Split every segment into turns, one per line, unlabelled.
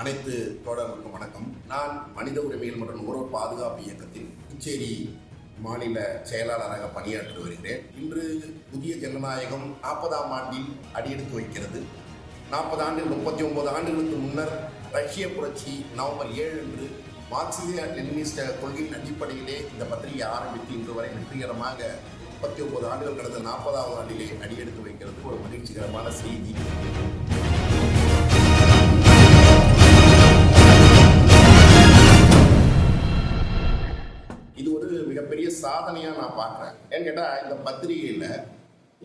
அனைத்து தோழர்களுக்கும் வணக்கம். நான் மனித உரிமைகள் மற்றும் நுகர்வோர் பாதுகாப்பு இயக்கத்தின் புதுச்சேரி மாநில செயலாளராக பணியாற்றி வருகிறேன். இன்று புதிய ஜனநாயகம் நாற்பதாம் ஆண்டில் அடியெடுத்து வைக்கிறது. நாற்பது ஆண்டு முப்பத்தி ஒன்பது ஆண்டுகளுக்கு முன்னர் ரஷ்ய புரட்சி நவம்பர் ஏழு அன்று மார்க்சிய லெனினிஸ்ட கொள்கையின் அடிப்படையிலே இந்த பத்திரிகை ஆரம்பித்து இன்று வரை வெற்றிகரமாக முப்பத்தி ஒன்பது ஆண்டுகள் கடந்த நாற்பதாவது ஆண்டிலே அடியெடுத்து வைக்கிறது. ஒரு மகிழ்ச்சிகரமான செய்தி. சாதனையாக சாதனையா நான் பார்க்குறேன். ஏன்னு கேட்டால் இந்த பத்திரிகையில்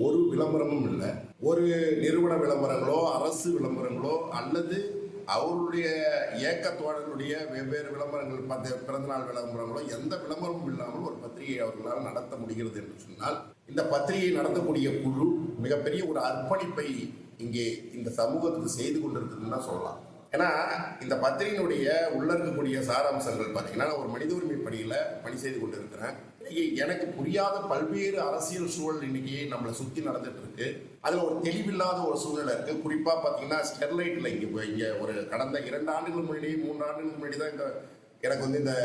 ஒரு விளம்பரமும் இல்லை. ஒரு நிறுவன விளம்பரங்களோ அரசு விளம்பரங்களோ அல்லது அவருடைய இயக்க தோழர்களுடைய வெவ்வேறு விளம்பரங்கள் பத்து பிறந்தநாள் விளம்பரங்களோ எந்த விளம்பரமும் இல்லாமல் ஒரு பத்திரிகையை அவர்களால் நடத்த முடிகிறது என்று சொன்னால் இந்த பத்திரிகை நடத்தக்கூடிய குழு மிகப்பெரிய ஒரு அர்ப்பணிப்பை இங்கே இந்த சமூகத்துக்கு செய்து கொண்டிருக்குதுன்னு தான் சொல்லலாம். ஏன்னா இந்த பத்திரிகையினுடைய உள்ள இருக்கக்கூடிய சாராம்சங்கள் பார்த்தீங்கன்னா நான் ஒரு மனித உரிமை பணியில் பணி செய்து கொண்டிருக்கிறேன். எனக்கு புரியாத பல்வேறு அரசியல் சூழல் இன்னைக்கு நம்மளை சுற்றி நடந்துட்டு இருக்கு. அதில் ஒரு தெளிவில்லாத ஒரு சூழ்நிலை இருக்கு. குறிப்பாக பார்த்தீங்கன்னா ஸ்டெர்லைட்டில் இங்கே இங்கே ஒரு கடந்த இரண்டு ஆண்டுகள் முன்னாடி மூன்று ஆண்டுகளுக்கு முன்னாடி தான் இந்த எனக்கு வந்து இந்த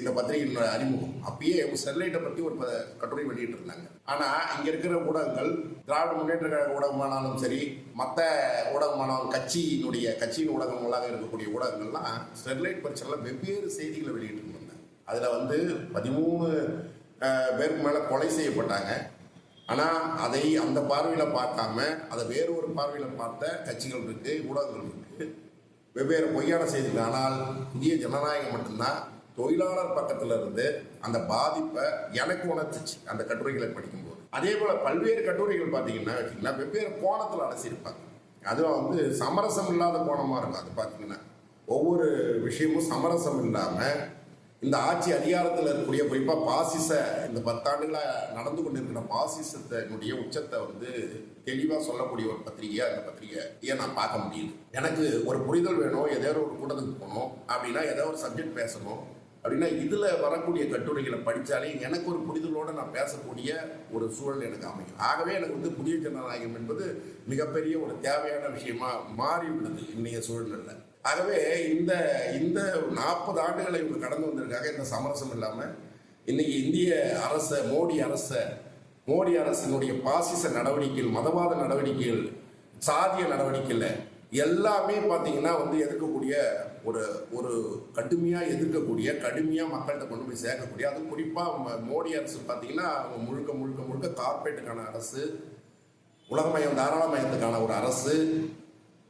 இந்த பத்திரிகையின் அறிமுகம். அப்பயே ஸ்டெர்லைட்டை பற்றி ஒரு கட்டுரை வெளியிட்டு இருந்தாங்க ஆனால் இங்கே இருக்கிற ஊடகங்கள் திராவிட முன்னேற்ற கழக ஊடகமானாலும் சரி மற்ற ஊடகமானாலும் கட்சியினுடைய கட்சியின் ஊடகங்களாக இருக்கக்கூடிய ஊடகங்கள்லாம் ஸ்டெர்லைட் பரிசனில் வெவ்வேறு செய்திகளை வெளியிட்டு இருந்தாங்க அதில் வந்து பதிமூணு பேருக்கு மேலே கொலை செய்யப்பட்டாங்க. ஆனால் அதை அந்த பார்வையில் பார்க்காம அதை வேறு ஒரு பார்வையில் பார்த்த கட்சிகள் இருக்குது ஊடகங்கள் இருக்குது வெவ்வேறு பொய்யான செய்திகள். ஆனால் புதிய ஜனநாயகம் மட்டும்தான் தொழிலாளர் பக்கத்துல இருந்து அந்த பாதிப்பை எனக்கு உணர்த்துச்சு அந்த கட்டுரைகளை படிக்கும்போது. அதே போல பல்வேறு கட்டுரைகள் பார்த்தீங்கன்னா வச்சுக்கோங்களேன் வெவ்வேறு கோணத்தில் அலசியிருப்பாங்க. அதுவும் வந்து சமரசம் இல்லாத கோணமாக இருக்கும். அது பார்த்தீங்கன்னா ஒவ்வொரு விஷயமும் சமரசம் இல்லாமல் இந்த ஆட்சி அதிகாரத்தில் இருக்கக்கூடிய குறிப்பாக பாசிச இந்த பத்தாண்டுகளாக நடந்து கொண்டிருக்கிற பாசிசத்தினுடைய உச்சத்தை வந்து தெளிவாக சொல்லக்கூடிய ஒரு பத்திரிகையாக அந்த பத்திரிகையை நான் பார்க்க முடியுது. எனக்கு ஒரு புரிதல் வேணும் ஏதோ ஒரு கூட்டத்துக்கு போகணும் அப்படின்னா ஏதோ ஒரு சப்ஜெக்ட் பேசணும். அப்படின்னா இதில் வரக்கூடிய கட்டுரைகளை படித்தாலே எனக்கு ஒரு புரிதலோடு நான் பேசக்கூடிய ஒரு சூழல் எனக்கு அமையும். ஆகவே எனக்கு வந்து புதிய ஜனநாயகம் என்பது மிகப்பெரிய ஒரு தேவையான விஷயமா மாறி உள்ளது இன்றைய சூழ்நிலை ஆகவே இந்த இந்த நாற்பது ஆண்டுகளை இவங்க கடந்து வந்திருக்காங்க. இந்த சமரசம் இல்லாமல் இன்னைக்கு இந்திய அரச மோடி அரச மோடி அரசினுடைய பாசிச நடவடிக்கைகள் மதவாத நடவடிக்கைகள் சாதிய நடவடிக்கையில் எல்லாமே பார்த்தீங்கன்னா வந்து எதிர்க்கக்கூடிய ஒரு ஒரு கடுமையாக எதிர்க்கக்கூடிய கடுமையாக மக்கள்கிட்ட கொண்டு போய் சேர்க்கக்கூடிய அது குறிப்பாக மோடி அரசு பார்த்தீங்கன்னா அவங்க முழுக்க முழுக்க முழுக்க கார்பரேட்டுக்கான அரசு உலகமயம் தாராளமயத்துக்கான ஒரு அரசு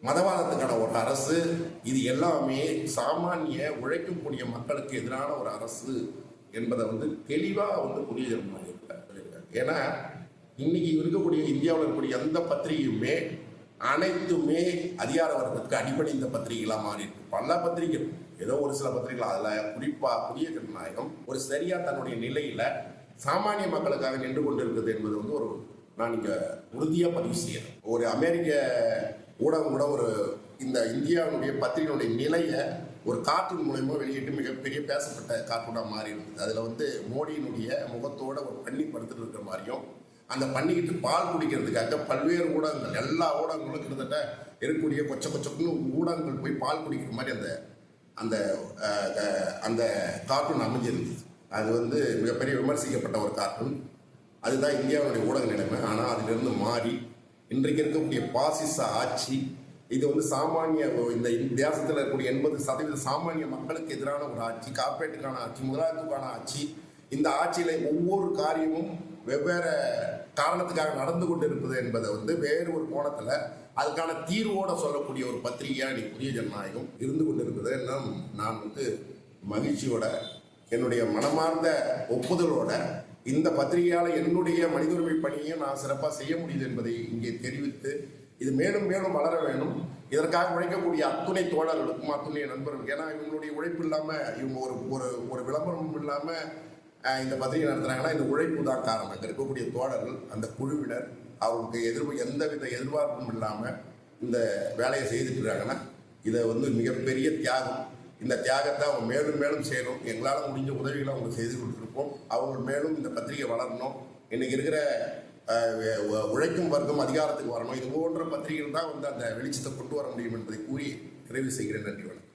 மதவாதத்துக்கான ஒரு அரசு இது எல்லாமே சாமானிய உழைக்கக்கூடிய மக்களுக்கு எதிரான ஒரு அரசு என்பதை வந்து தெளிவாக வந்து புரிய ஏன்னா இன்னைக்கு இருக்கக்கூடிய இந்தியாவில் இருக்கக்கூடிய எந்த பத்திரிகையுமே அனைத்துமே அதிகார வர்க்கத்துக்கு அடிப்படைந்த பத்திரிகைகளாக மாறி இருக்கு பல பத்திரிகைகள் ஏதோ ஒரு சில பத்திரிகைகள் அதில் குறிப்பாக புதிய ஜனநாயகம் ஒரு சரியாக தன்னுடைய நிலையில் சாமானிய மக்களுக்காக நின்று கொண்டிருக்குது என்பது வந்து ஒரு நான் இங்கே உறுதியாக பதிவு செய்யறேன். ஒரு அமெரிக்க ஊடகம் கூட ஒரு இந்த இந்தியாவுடைய பத்திரிகையுடைய நிலையை ஒரு கார்ட்டூன் மூலயமா வெளியிட்டு மிகப்பெரிய பேசப்பட்ட கார்ட்டூனாக மாறி இருந்தது அதில் வந்து மோடியினுடைய முகத்தோட ஒரு பண்ணி படுத்துட்டு இருக்கிற மாதிரியும் அந்த பண்ணிக்கிட்டு பால் குடிக்கிறதுக்காக பல்வேறு ஊடகங்கள் எல்லா ஊடகங்களும் கிட்டத்தட்ட இருக்கக்கூடிய கொச்ச கொச்சக்குள்ள ஊடகங்கள் போய் பால் குடிக்கிற மாதிரி அந்த அந்த அந்த கார்ட்டூன் அமைஞ்சிருந்தது. அது வந்து மிகப்பெரிய விமர்சிக்கப்பட்ட ஒரு கார்ட்டூன் அதுதான் இந்தியாவுடைய ஊடக நிலைமை. ஆனால் அதிலிருந்து மாறி இன்றைக்கு இருக்கக்கூடிய பாசிச ஆட்சி இது வந்து சாமானிய இந்த தேசத்தில் இருக்கக்கூடிய எண்பது சதவீத சாமானிய மக்களுக்கு எதிரான ஒரு ஆட்சி கார்ப்பரேட்டுக்கான ஆட்சி முதலாளித்துக்கான ஆட்சி. இந்த ஆட்சியில் ஒவ்வொரு காரியமும் வெவ்வேறு காரணத்துக்காக நடந்து கொண்டு இருப்பது என்பதை வந்து வேறு ஒரு கோணத்தில் அதுக்கான தீர்வோட சொல்லக்கூடிய ஒரு பத்திரிகையாக நீ புதிய ஜனநாயகம் இருந்து கொண்டு இருப்பதை நான் நான் வந்து மகிழ்ச்சியோட என்னுடைய மனமார்ந்த ஒப்புதலோட இந்த பத்திரிகையால் என்னுடைய மனித உரிமை பணியை நான் சிறப்பாக செய்ய முடியுது என்பதை இங்கே தெரிவித்து இது மேலும் மேலும் வளர வேண்டும். இதற்காக உழைக்கக்கூடிய அத்துணை தோழர்களுக்கும் அத்துணை நண்பர்களுக்கும் ஏன்னா இவங்களுடைய உழைப்பு இல்லாமல் இவங்க ஒரு ஒரு ஒரு விளம்பரமும் இல்லாமல் இந்த பத்திரிகை நடத்துகிறாங்கன்னா இந்த உழைப்பு தான் காரணம் இங்கே இருக்கக்கூடிய தோழர்கள் அந்த குழுவினர் அவங்களுக்கு எதிர்ப்பு எந்தவித எதிர்பார்ப்பும் இல்லாமல் இந்த வேலையை செய்துட்டுருக்காங்கன்னா இதை வந்து மிகப்பெரிய தியாகம். இந்த தியாகத்தை அவங்க மேலும் மேலும் செய்யணும். எங்களால் முடிஞ்ச உதவிகளை அவங்க செய்து கொடுத்துருப்போம். அவங்க மேலும் இந்த பத்திரிகை வளரணும். இன்றைக்கி இருக்கிற உழைக்கும் வர்க்கம் அதிகாரத்துக்கு வரணும். இது போன்ற பத்திரிகைகள் தான் வந்து அந்த வெளிச்சத்தை கொண்டு வர முடியும் என்பதை கூறி நிறைவு செய்கிறேன். நன்றி வணக்கம்.